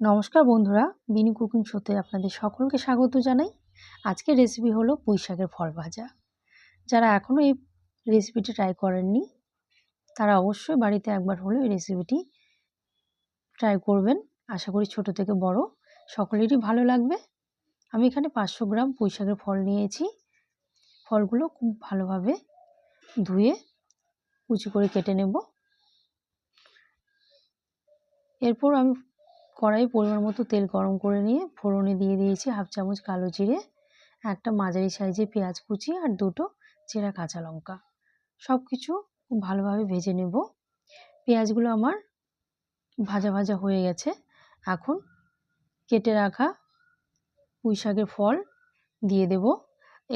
নমস্কার বন্ধুরা বিনি কুকিং শোতে আপনাদের সকলকে স্বাগত জানাই। আজকের রেসিপি হলো পুঁই শাকের ফল ভাজা। যারা এখনও এই রেসিপিটি ট্রাই করেননি, তারা অবশ্যই বাড়িতে একবার হলেও এই রেসিপিটি ট্রাই করবেন। আশা করি ছোট থেকে বড়, সকলেরই ভালো লাগবে। আমি এখানে পাঁচশো গ্রাম পুঁই শাকের ফল নিয়েছি। ফলগুলো খুব ভালোভাবে ধুয়ে কুচি করে কেটে নেব। এরপর আমি কড়াই পরিমাণ মতো তেল গরম করে নিয়ে ফোড়নে দিয়ে দিয়েছি হাফ চামচ কালো জিরে, একটা মাঝারি সাইজে পেঁয়াজ কুচি আর দুটো চেরা কাঁচা লঙ্কা। সব কিছু ভালোভাবে ভেজে নেব। পেঁয়াজগুলো আমার ভাজা ভাজা হয়ে গেছে। এখন কেটে রাখা পুঁই শাকের ফল দিয়ে দেব।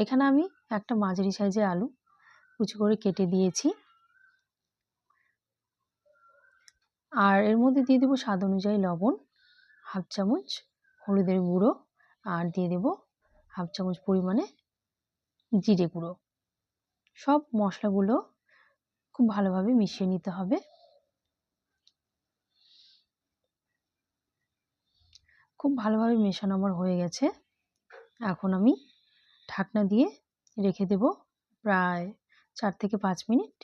এখানে আমি একটা মাঝারি সাইজের আলু কুচি করে কেটে দিয়েছি। আর এর মধ্যে দিয়ে দেবো স্বাদ অনুযায়ী লবণ। হাফ চামচ হলুদের গুঁড়ো আর দিয়ে দেব হাফ চামচ পরিমাণে জিরে গুঁড়ো। সব মশলাগুলো খুব ভালোভাবে মিশিয়ে নিতে হবে। খুব ভালোভাবে মেশানো আমার হয়ে গেছে। এখন আমি ঢাকনা দিয়ে রেখে দেব প্রায় চার থেকে পাঁচ মিনিট।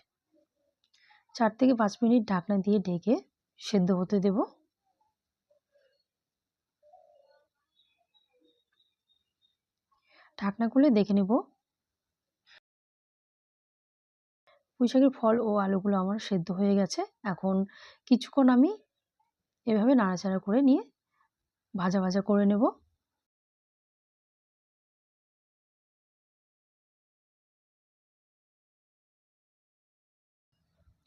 চার থেকে পাঁচ মিনিট ঢাকনা দিয়ে ঢেকে সেদ্ধ হতে দেবো। ঢাকনা খুলে দেখে নেব। পুঁইশাকের ফল ও আলুগুলো আমার সেদ্ধ হয়ে গেছে। এখন কিছুক্ষণ আমি এভাবে নাড়াচাড়া করে নিয়ে ভাজা ভাজা করে নেব।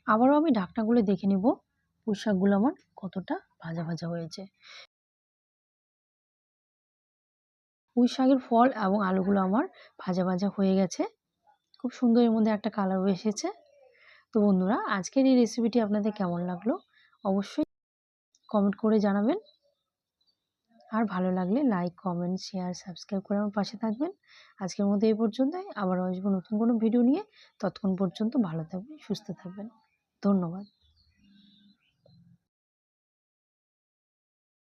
আবারও আমি ঢাকনাগুলো দেখে নেব। পুঁই শাকগুলো আমার কতটা ভাজা ভাজা হয়েছে। পুঁই শাকের ফল এবং আলুগুলো আমার ভাজা ভাজা হয়ে গেছে। খুব সুন্দর এর মধ্যে একটা কালারও এসেছে। তো বন্ধুরা, আজকের এই রেসিপিটি আপনাদের কেমন লাগল? অবশ্যই কমেন্ট করে জানাবেন। আর ভালো লাগলে লাইক কমেন্ট শেয়ার সাবস্ক্রাইব করে আমার পাশে থাকবেন। আজকের মধ্যে এই পর্যন্তই। আবার আসব নতুন কোনো ভিডিও নিয়ে। ততক্ষণ পর্যন্ত ভালো থাকবেন, সুস্থ থাকবেন। ধন্যবাদ।